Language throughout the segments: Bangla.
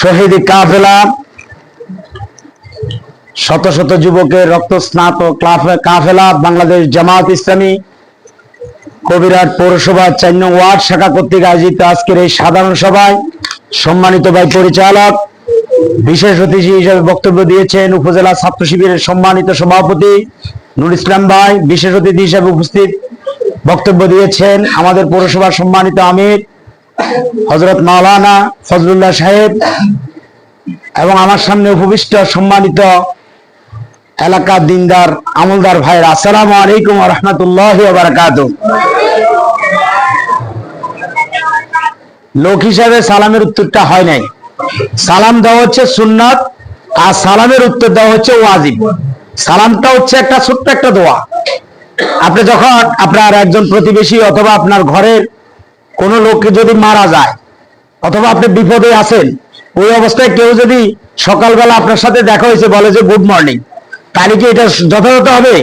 শহীদ কাফেলা, শত শত যুবকের রক্ত স্নাত কাফেলা, বাংলাদেশ জামাত ইসলামী, কবিরাট পৌরসভা চার ওয়ার্ড শাখা কর্তৃক আয়োজিত আজকের এই সাধারণ সভায় সম্মানিত ভাই পরিচালক, বিশেষ অতিথি হিসেবে বক্তব্য দিয়েছেন উপজেলা ছাত্র শিবিরের সম্মানিত সভাপতি নুর ইসলাম ভাই, বিশেষ অতিথি হিসেবে উপস্থিত বক্তব্য দিয়েছেন আমাদের পৌরসভার সম্মানিত আমির হজরত মাওলানা ফজলুল্লাহ সাহেব এবং আমার সামনে উপবিষ্ট সম্মানিত এলাকার দিনদার, আমলদার ভাইয়ের আসসালামু আলাইকুম রহমতুল্লাহ বারাকাত লোক হিসাবে সালামের উত্তরটা হয় নাই। সালাম দেওয়া হচ্ছে সুন্নাত আর সালামের উত্তর দেওয়া হচ্ছে ওয়াজিব। সালামটা হচ্ছে একটা ছোট্ট একটা দোয়া। আপনি যখন আপনার একজন প্রতিবেশী অথবা আপনার ঘরের কোন লোককে যদি মারা যায়, অথবা আপনি বিপদে আছেন, ওই অবস্থায় কেউ যদি সকালবেলা আপনার সাথে দেখা হয়েছে, বলে যে গুড মর্নিং তাহলে কি এটা যথাযথ হবে?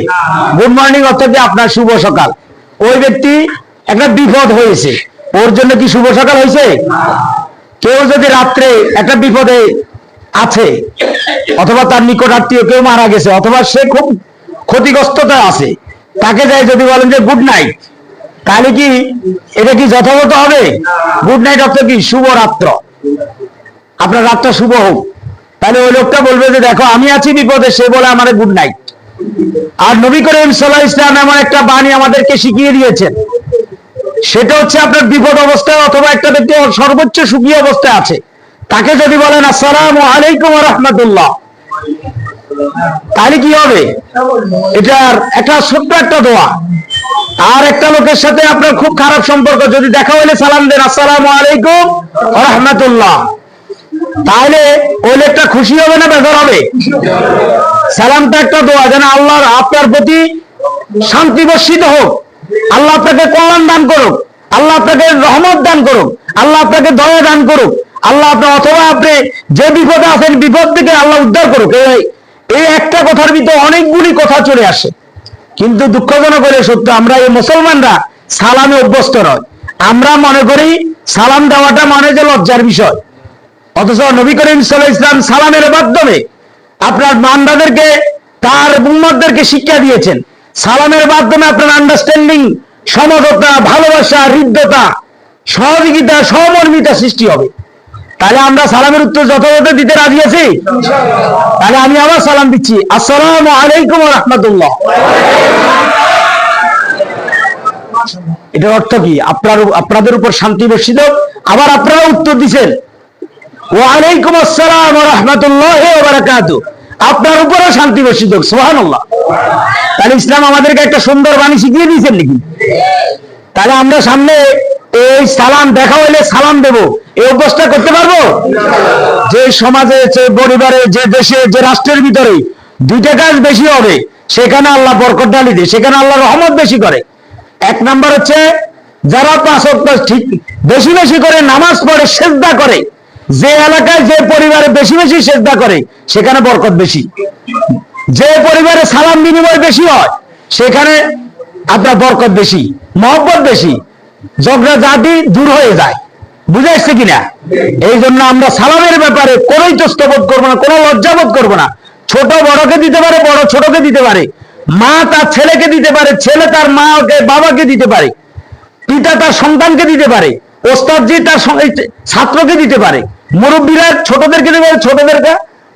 গুড মর্নিং অর্থাৎ আপনার শুভ সকাল? ওই ব্যক্তি একটা বিপদ হয়েছে। ওর জন্য কি শুভ সকাল হয়েছে? কেউ যদি রাত্রে একটা বিপদে আছে, অথবা তার নিকট আত্মীয় কেউ মারা গেছে, অথবা সে খুব ক্ষতিগ্রস্ততা আছে তাকে যাই যদি বলেন যে গুড নাইট তাহলে কি এটা কি যথাযথ হবে? গুড নাইট অর্থ কি? শুভ রাত্র। আপনার রাতটা শুভ হোক। তাহলে ওই লোকটা বলবে যে, দেখো, আমি আছি বিপদে, সে বলে আমার গুড নাইট আর নবী করিম সাল্লাহ ইসলাম এমন একটা বাণী আমাদেরকে শিখিয়ে দিয়েছেন। সেটা হচ্ছে আপনার বিপদ অবস্থায় অথবা একটা ব্যক্তি সর্বোচ্চ সুখী অবস্থায় আছে। তাকে যদি বলেন, আসসালাম আলাইকুম রহমতুল্লাহ। তাহলে কি হবে? এটার একটা ছোট্ট একটা দোয়া। আর একটা লোকের সাথে আপনার খুব খারাপ সম্পর্ক, যদি দেখা হলে সালাম দেন। আসসালাম আলাইকুম রহমতুল্লাহ তাহলে ওই লোকটা খুশি হবে না বেজার হবে? সালামটা একটা দোয়া, যেন আল্লাহর আপনার প্রতি শান্তি বর্ষিত হোক। আল্লাহ আপনাকে কল্যাণ দান করুক। আল্লাহ আপনাকে রহমত দান করুক। আল্লাহ আপনাকে দয়া দান করুক। আল্লাহ আপনার অথবা আপনি যে বিপদে আছেন, বিপদ থেকে আল্লাহ উদ্ধার করুক। এই একটা কথার ভিতরে অনেকগুলি কথা চলে আসে। কিন্তু দুঃখজনক হলে সত্য, আমরা এই মুসলমানরা সালামে অভ্যস্ত নয় আমরা মনে করি সালাম দেওয়াটা মানে যে লজ্জার বিষয়। অথচ নবী করিম সাল্লাহ ইসলাম সালামের মাধ্যমে আপনার মান্দাদেরকে তার উম্মতদেরকে শিক্ষা দিয়েছেন। সালামের মাধ্যমে আপনার আন্ডারস্ট্যান্ডিং সমঝোতা, ভালোবাসা, হৃদ্যতা, সহযোগিতা, সহমর্মিতা সৃষ্টি হবে। তাহলে আমরা সালামের উত্তর যথাযথ দিতে রাজি আছি? তাহলে আমি আবার সালাম দিচ্ছি। আসসালামু আলাইকুম রহমতুল্লাহ। এটার অর্থ কি? আপনার আপনাদের উপর শান্তি বর্ষিত আবার আপনারা উত্তর দিচ্ছেন। ওয়ালাইকুম আসসালাম রহমতুল্লাহ আপনার উপরে শান্তি বর্ষিত সোহান তাহলে ইসলাম আমাদেরকে একটা সুন্দর বাণী শিখিয়ে দিয়েছেন নাকি? তাহলে আমরা সামনে এই সালাম দেখা হইলে সালাম দেব। এই অভ্যাসটা করতে পারব? যে সমাজে, যে পরিবারে, যে দেশে, যে রাষ্ট্রের ভিতরে দুইটা কাজ বেশি হবে, সেখানে আল্লাহ বরকত ডালি দেয়, সেখানে আল্লাহ রহমত বেশি করে। এক নাম্বার হচ্ছে, যারা পাঁচ ঠিক বেশি বেশি করে নামাজ পড়ে, সেজদা করে, যে এলাকায় যে পরিবারে বেশি বেশি সেজদা করে, সেখানে বরকত বেশি। যে পরিবারে সালাম বিনিময় বেশি হয়, সেখানে আপনার বরকত বেশি, মহব্বত বেশি। ঝগড়া জাতি দূর হয়ে যায়। বুঝে কিনা? এই জন্য আমরা সালামের ব্যাপারে কোনো ইতস্তবোধ করব না, কোনো লজ্জাবোধ করব না। ছোট বড়কে দিতে পারে, বড় ছোটকে দিতে পারে। মা তার ছেলেকে দিতে পারে, ছেলে তার মাকে, বাবাকে দিতে পারে। পিতা তার সন্তানকে দিতে পারে। ওস্তাদজি তার ছাত্রকে দিতে পারে। মুরব্বীরা ছোটদেরকে দিতে পারে, ছোটদেরকে,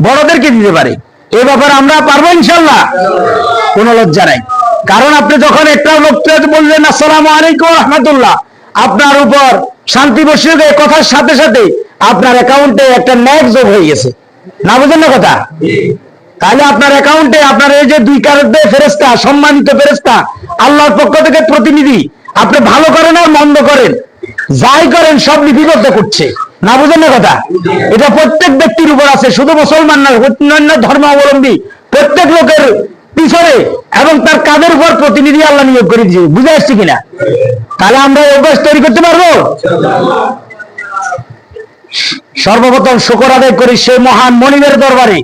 বড়দেরকে দিতে পারে। এ ব্যাপারে আমরা পারব ইনশাল্লাহ কোনো লজ্জা নাই। কারণ আপনি যখন একটা লোককে বললেন, আসসালাম আলাইকুম রহমতুল্লাহ আপনার উপর শান্তি বসিয়ে কথার সাথে সাথে আপনার অ্যাকাউন্টে একটা ন্যাক যোগ হয়ে গেছে। না বুঝেন না কথা? তাহলে আপনার অ্যাকাউন্টে আপনার এই যে দুই কারণে ফেরেস্তা সম্মানিত ফেরেস্তা আল্লাহর পক্ষ থেকে প্রতিনিধি, আপনি ভালো করেন আর মন্দ করেন, যাই করেন সব লিপিবদ্ধ করছে। না বুঝেন না কথা? এটা প্রত্যেক ব্যক্তির উপর আছে, শুধু মুসলমান না, অন্যান্য ধর্মাবলম্বী, প্রত্যেক লোকের পিছনে এবং তার কাদের উপর প্রতিনিধি আল্লাহ নিয়োগ করে দিয়েছে, বুঝে আসছি কিনা? তাহলে আমরা অভ্যাস তৈরি করতে পারব? সর্বপ্রথম শুকর আদায় করি সেই মহান মনিবের দরবারে,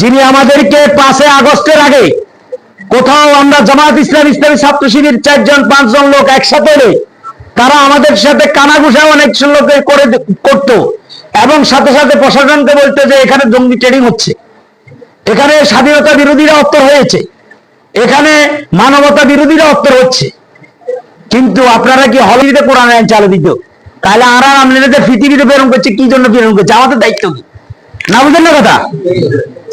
যিনি আমাদেরকে পাঁচে আগস্টের আগে কোথাও আমরা জামাত ইসলাম ইসলামী ছাত্র শিবির চারজন, পাঁচজন লোক একসাথে এলে, তারা আমাদের সাথে কানাঘুষা অনেক লোকে করে করতো এবং সাথে সাথে প্রশাসনকে বলতো যে এখানে জঙ্গি ট্রেডিং হচ্ছে। এখানে স্বাধীনতা বিরোধীরা অত্তর হয়েছে। এখানে মানবতা বিরোধীরা অত্তর হচ্ছে। কিন্তু আপনারা কি হলিতে কোরআন আইন চালু দিত? তাহলে আর আমাদের পৃথিবীতে প্রেরণ করছে, কি জন্য প্রেরণ করছে? আমাদের দায়িত্ব কি? না বুঝলেন না কথা?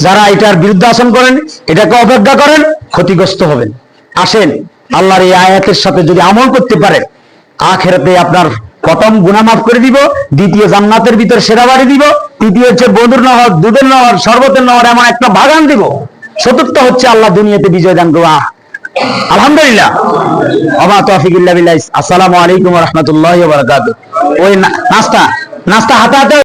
যারা এটার বিরুদ্ধে আসন করেন, এটাকে অবজ্ঞা করেন, ক্ষতিগ্রস্ত হবেন। আসেন, আল্লাহর এই আয়াতের সাথে যদি আমল করতে পারেন আখেরাতে আপনার প্রথম গুণা মাফ করে দিব, দ্বিতীয় জান্নাতের ভিতর সেরা বাড়ি দিব, তৃতীয় হচ্ছে বন্ধুর নহর, দুধের নহর, শরবতের নহর, এমন একটা বাগান দিব। চতুর্থ হচ্ছে আল্লাহ দুনিয়াতে বিজয় দান করব আলহামদুলিল্লাহ। অবা আলাইকুম রাহমাতুল্লাহি ওই নাস্তা নাস্তা হাতে হাতে